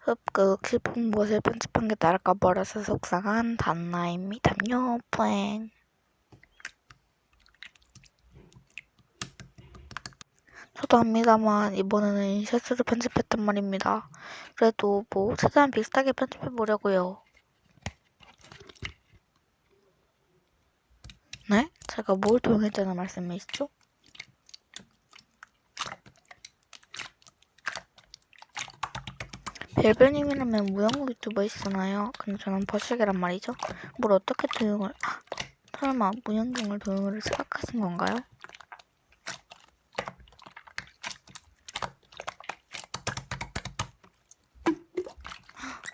흡극 싶은 곳을 편집한 게 나를까 버려서 속상한 단나입니다요. 뿌잉. 저도 압니다만 이번에는 실수로 편집했단 말입니다. 그래도 뭐 최대한 비슷하게 편집해 보려고요. 네? 제가 뭘 도용했다는 말씀이시죠? 벨벨님이라면 무용국 유튜버이시잖아요. 근데 저는 버식이란 말이죠. 뭘 어떻게 도용을... 아, 설마 무용경을 도용을 생각하신 건가요?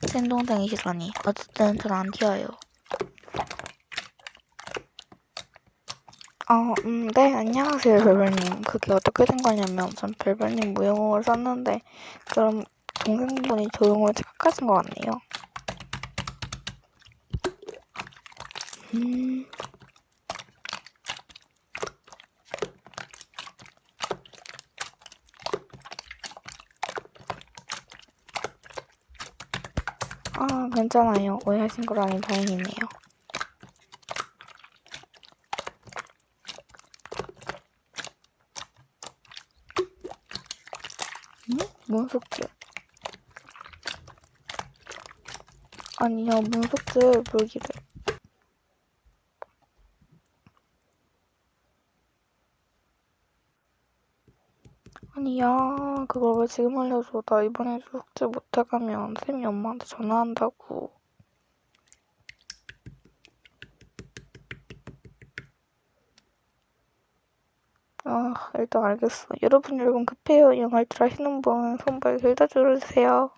생동생이시라니 어쨌든 전 안 튀어요. 어, 음, 네, 안녕하세요, 별별님. 그게 어떻게 된 거냐면, 전 별별님 무용을 썼는데, 그럼 동생분이 조용을 착각하신 것 같네요. 음. 아, 괜찮아요. 오해하신 거라니 다행이네요. 응? 뭔 속죄? 뭔 속죄 물기를. 아니야, 그걸 왜 지금 알려줘. 나 이번에 숙제 못해가면 쌤이 엄마한테 전화한다고. 아, 일단 알겠어. 여러분, 여러분 급해요. 영어할 줄 아시는 분 손발 들다 줄여주세요.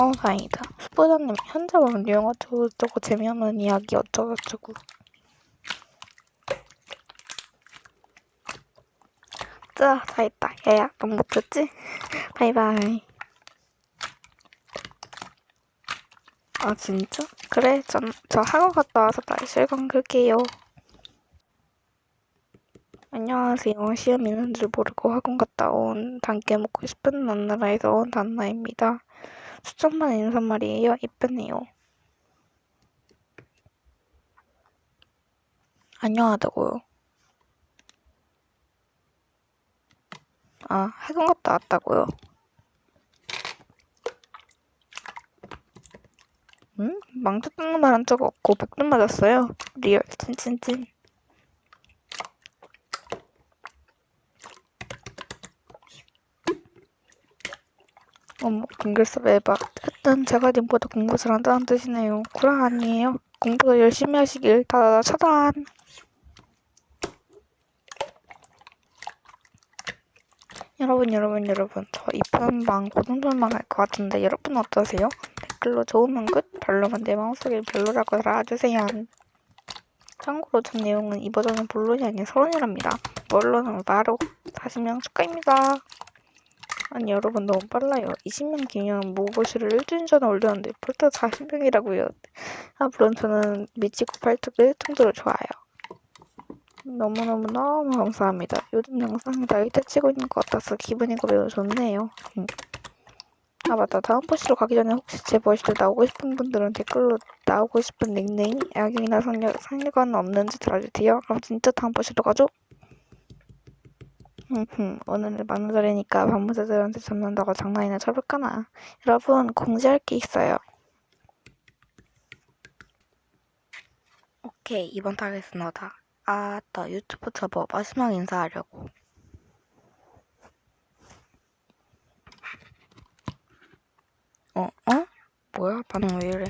어, 다행이다. 스포자님, 현재 왕 영어 저쩌고 재미없는 이야기 어쩌고저쩌고. 자, 다 했다. 야야, 넌 못했지? 바이바이. 아, 진짜? 그래, 전, 저 학원 갔다 와서 다시 실감 끌게요. 안녕하세요. 시험 있는 줄 모르고 학원 갔다 온 단계 먹고 싶은 나라에서 온 단나입니다. 수정만 인사말이에요. 이쁘네요. 안녕하다고요. 아, 학원 갔다 왔다고요. 응? 망치 뜯는 말한 적 없고 백등 맞았어요. 리얼 찐찐찐. 어머, 공글섭 에바. 하여튼 제가 님보다 공부 잘한다는 뜻이네요. 구라 아니에요. 공부 열심히 하시길 다다다 차단. 여러분, 여러분, 여러분. 저 이편방 고등절만 할것 같은데 여러분 어떠세요? 댓글로 좋으면 끝, 별로면 내 마음속에 별로라고 달아주세요. 참고로 전 내용은 이 버전은 본론이 아닌 서론이랍니다. 본론은 바로 40명 축하입니다. 아니 여러분 너무 빨라요. 20명 기념 모보시를 일주일 전에 올렸는데 벌써 40명이라고요. 앞으로는 저는 미치고 팔뚝 1등도로 좋아요. 너무너무 너무 감사합니다. 요즘 영상이 나이트 치고 있는 것 같아서 기분이가 매우 좋네요. 아 맞다. 다음 포시로 가기 전에 혹시 제 버시로 나오고 싶은 분들은 댓글로 나오고 싶은 닉네임, 야경이나 상여, 상여관 없는지 달아주세요. 그럼 진짜 다음 포시로 가죠? 오늘은 만우절이니까 반무자들한테 잡는다고 장난이나 쳐볼까나. 여러분 공지할 게 있어요. 오케이 이번 타겟은 너다. 아따 유튜브 접어 마지막 인사하려고. 어? 어? 뭐야 반응 왜 이래?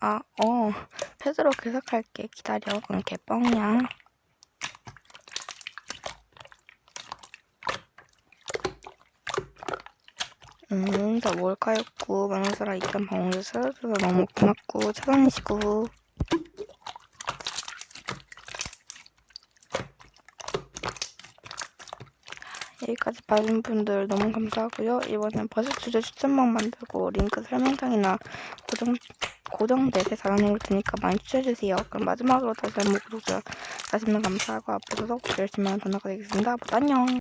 아, 어. 패드로 계속할게. 기다려. 그럼 개뻥이야. 음, 다 몰카였고, 만원사랑 이편 방송을 찾아줘서 너무 고맙고, 차단이시고. 여기까지 봐준 분들 너무 감사하고요. 이번엔 버스 주제 추천방 만들고 링크 설명창이나 고정 고정 대세 달아놓을 테니까 많이 추천해주세요. 그럼 마지막으로 다시 한번 구독자 다시 한번 감사하고 앞으로도 열심히 하는 전화가 되겠습니다. 모두 안녕.